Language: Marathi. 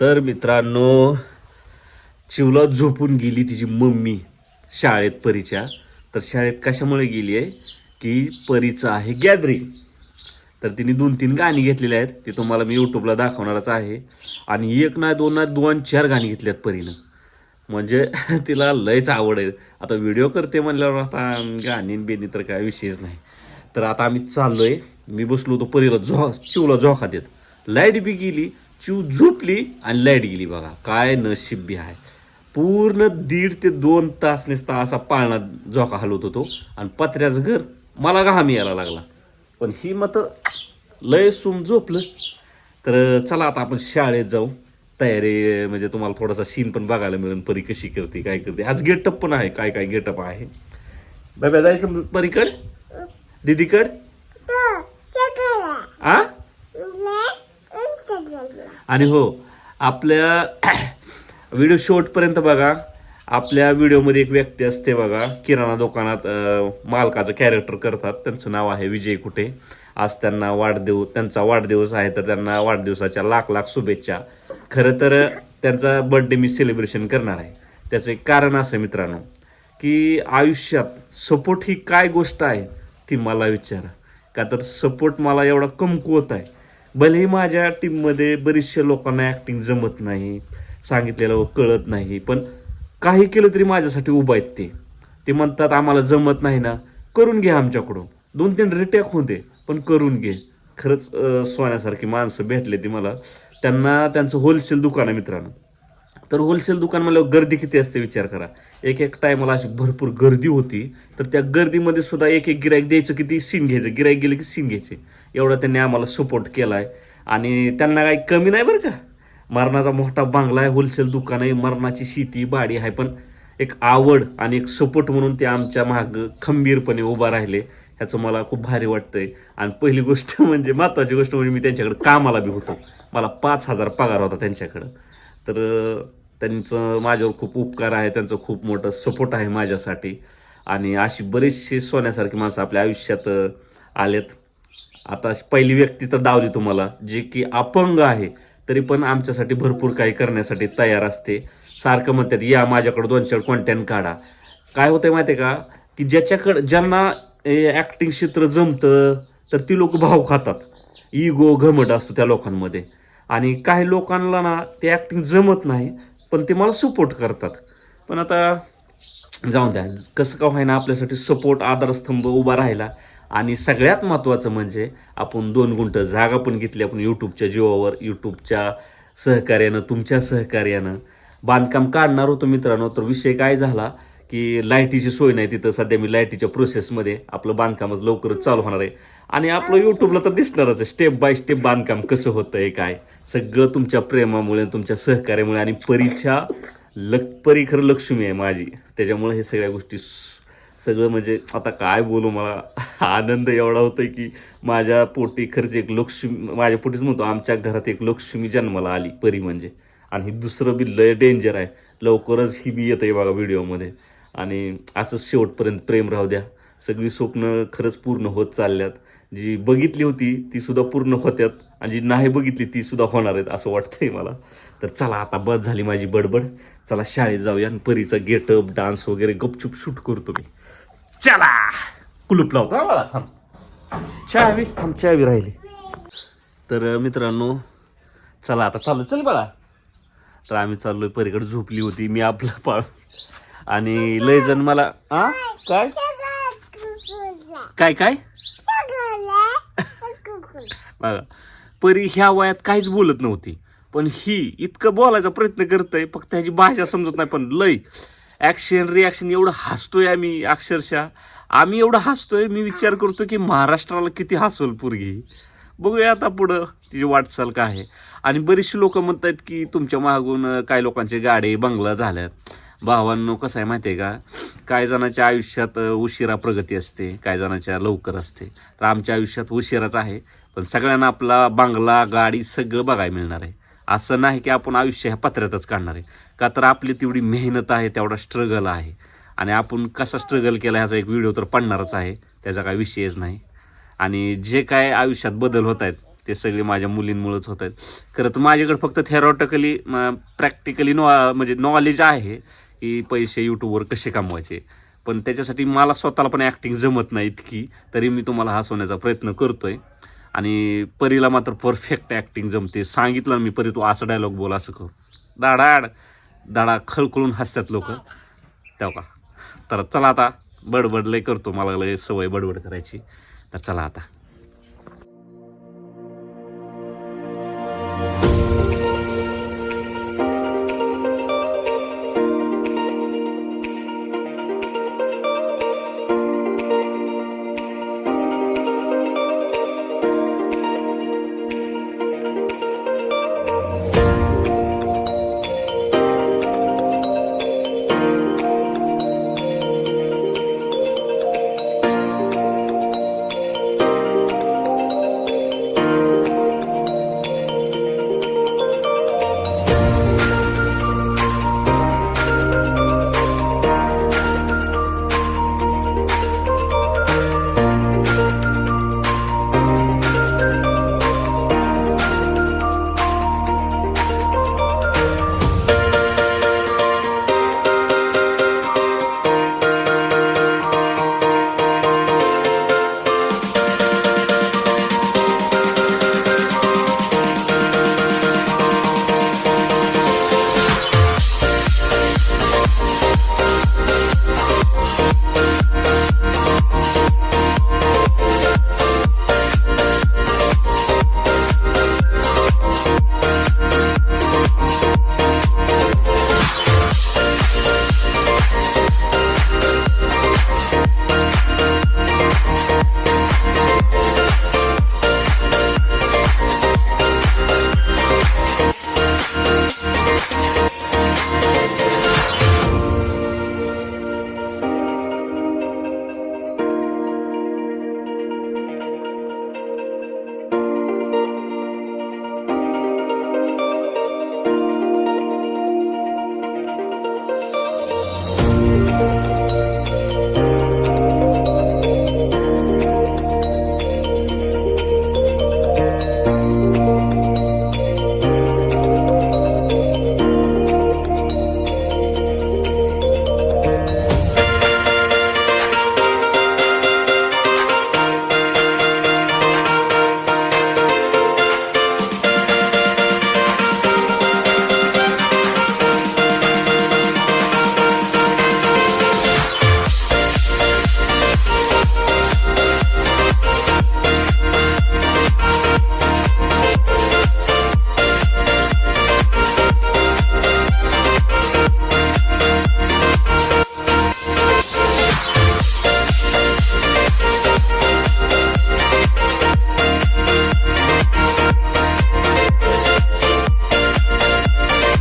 तर मित्रांनो चिवला झोपून गेली तिची मम्मी शाळेत परीच्या तर शाळेत कशामुळे गेली आहे? की परीचं आहे गॅदरिंग. तर तिने दोन तीन गाणी घेतलेली आहेत. ते तुम्हाला मी यूट्यूबला दाखवणारच आहे. आणि एक ना दोन ना दोन चार गाणी घेतल्यात आहेत परीनं. म्हणजे तिला लयच आवड आहे. आता व्हिडिओ करते म्हणल्यावर आता गाणी बेनी तर काय विषयच नाही. तर आता आम्ही चाललो आहे मी बसलो होतो परीला झो चिवला झोका देत लाइट बी गेली. चिव झोपली आणि लाइट गेली बघा. काय नशीब बी आहे. पूर्ण दीड ते दोन तास नुसता असा पाळणा झोका हलवत होतो आणि पत्र्याचं घर मला घाम यायला लागला. पण ही मत लय सुम झोपलं. तर चला आता आपण शाळेत जाऊ. तयारी म्हणजे तुम्हाला थोडासा सीन पण बघायला मिळेल. परी कशी करते काय करते. आज गेटअप पण आहे. काय काय गेटअप आहे? बाबा जायचं परीकड? दीदीकड? आणि हो आपल्या व्हिडिओ शेवटपर्यंत बघा. आपल्या व्हिडिओमध्ये एक व्यक्ती असते बघा किराणा दुकानात मालकाचं कॅरेक्टर करतात. त्यांचं नाव आहे विजय कुठे? आज त्यांना वाढदिवस त्यांचा वाढदिवस आहे तर त्यांना वाढदिवसाच्या लाख लाख शुभेच्छा. खरं तर त्यांचा बर्थडे मी सेलिब्रेशन करणार आहे. त्याचं एक कारण असं मित्रांनो की आयुष्यात सपोर्ट ही काय गोष्ट आहे ती मला विचारा. का तर सपोर्ट मला एवढा कमकुवत आहे भलेही माझ्या टीममध्ये बरीचशा लोकांना ॲक्टिंग जमत नाही सांगितलेलं कळत नाही पण काही केलं तरी माझ्यासाठी उभं आहेत ते. ते म्हणतात आम्हाला जमत नाही ना करून घे आमच्याकडून. दोन तीन रिटॅक होते पण करून घे. खरंच सोन्यासारखी माणसं भेटले ती मला. त्यांना त्यांचं होलसेल दुकान आहे मित्रांनो. तर होलसेल दुकान म्हणल्यावर गर्दी किती असते विचार करा. एक एक टायमाला अशी भरपूर गर्दी होती तर त्या गर्दीमध्ये सुद्धा एक एक गिराईक द्यायचं किती सीन घ्यायचं. गिराईक गेलं की सीन घ्यायचे. एवढा त्यांनी आम्हाला सपोर्ट केला आहे आणि त्यांना काही कमी नाही बरं का. मरणाचा मोठा बांगला आहे होलसेल दुकान आहे मरणाची शेती बाडी आहे पण एक आवड आणि एक सपोर्ट म्हणून ते आमच्या माग खंबीरपणे उभा राहिले. ह्याचं मला खूप भारी वाटतंय. आणि पहिली गोष्ट म्हणजे महत्त्वाची गोष्ट म्हणजे मी त्यांच्याकडे कामाला बी होतो. मला पाच हजार पगार होता त्यांच्याकडं. तर त्यांचं माझ्यावर खूप उपकार आहे त्यांचं खूप मोठं सपोर्ट आहे माझ्यासाठी. आणि अशी बरीचशी सोन्यासारखी माणसं आपल्या आयुष्यात आलेत. आता अशी पहिली व्यक्ती तर दावली तुम्हाला जे की अपंग आहे तरी पण आमच्यासाठी भरपूर काही करण्यासाठी तयार असते. सारखं म्हणतात या माझ्याकडं दोन चार कॉन्टॅक्ट काढा. काय होतंय माहिती आहे का? की ज्याच्याकडं ज्यांना ॲक्टिंग क्षेत्र जमतं तर ती लोक भाव खातात. इगो घमट असतो त्या लोकांमध्ये. आणि काही लोकांना ना ते ॲक्टिंग जमत नाही पण ते मला सपोर्ट करतात. पण आता जाऊन द्या. कसं का होईना आपल्यासाठी सपोर्ट आधारस्तंभ उभा राहिला. आणि सगळ्यात महत्त्वाचं म्हणजे आपण दोन गुंठ जागा पण घेतली आपण यूट्यूबच्या जीवावर यूट्यूबच्या सहकार्यानं तुमच्या सहकार्यानं. बांधकाम काढणार होतो मित्रांनो तर विषय काय झाला? की लाईटीची सोय नाही तिथं सध्या मी लाईटीच्या प्रोसेसमध्ये आपलं बांधकामच लवकरच चालू होणार आहे. आणि आपलं यूट्यूबला तर दिसणारच आहे. स्टेप बाय स्टेप बांधकाम कसं होतं आहे काय? सगळं तुमच्या प्रेमामुळे तुमच्या सहकार्यामुळे आणि परीच्या लक परी खरं लक्ष्मी आहे माझी. त्याच्यामुळे हे सगळ्या गोष्टी सगळं म्हणजे आता काय बोलू मला? आनंद एवढा होतोय की माझ्या पोटी खरंच एक लक्ष्मी माझ्या पोटीच म्हणतो आमच्या घरात एक लक्ष्मी जन्माला आली परी म्हणजे. आणि ही दुसरं बी लय डेंजर आहे. लवकरच ही बी येत आहे बघा व्हिडिओमध्ये आणि असंच शेवटपर्यंत प्रेम राहू द्या. सगळी स्वप्न खरंच पूर्ण होत चालल्यात. जी बघितली होती ती सुद्धा पूर्ण होत्यात आणि जी नाही बघितली ती सुद्धा होणार आहेत असं वाटतंय मला. तर चला आता बस झाली माझी बडबड. चला शाळेत जाऊया आणि परीचा गेटअप डान्स वगैरे गपचूप शूट करतो मी. चला! कुलूप लावतो मला थांब. चहावी थांब चहावी राहिली. तर मित्रांनो चला आता चालू चल बाळा. तर आम्ही चाललोय परीकडे झोपली होती मी आपला पाळ आणि लय जण मला काय? काय काय? बघा परी ह्या वयात काहीच बोलत नव्हती पण ही इतकं बोलायचा प्रयत्न करतय फक्त ह्याची भाषा समजत नाही पण लय. ॲक्शन रिॲक्शन एवढं हसतोय आम्ही अक्षरशः. आम्ही एवढं हसतोय मी विचार करतो की महाराष्ट्राला किती हसवल पोरगी. बघूया आता पुढं तिची वाटचाल काय आहे. आणि बरीचशी लोक म्हणतात की तुमच्या मागून काही लोकांचे गाडे बंगला झाल्यात. भावांनो कसं आहे माहिती आहे का? काही जणांच्या आयुष्यात उशिरा प्रगती असते काही जणांच्या लवकर असते. तर आमच्या आयुष्यात उशिराच आहे पण सगळ्यांना आपला बांगला गाडी सगळं बघायला मिळणार आहे. असं नाही की आपण आयुष्य ह्या पत्र्यातच काढणार आहे. का तर आपली तेवढी मेहनत आहे तेवढा स्ट्रगल आहे. आणि आपण कसा स्ट्रगल केला ह्याचा एक व्हिडिओ तर पडणारच आहे त्याचा काही विषयच नाही. आणि जे काय आयुष्यात बदल होत आहेत ते सगळे माझ्या मुलींमुळेच होत आहेत. खरं तर माझ्याकडे फक्त थेरॉटिकली प्रॅक्टिकली नॉ म्हणजे नॉलेज आहे. की पैसे यूट्यूबवर कसे कमवायचे? पण त्याच्यासाठी मला स्वतःला पण ॲक्टिंग जमत नाही इतकी तरी मी तुम्हाला हसवण्याचा प्रयत्न करतोय. आणि परीला मात्र परफेक्ट ॲक्टिंग जमते. सांगितलं मी परी तू असं डायलॉग बोल असं कर. दाडाड दाडा खळखळून हसतात लोक. तेव्हा का? तर चला आता बडबड लय करतो. मला लय सवय बडबड करायची. तर चला आता.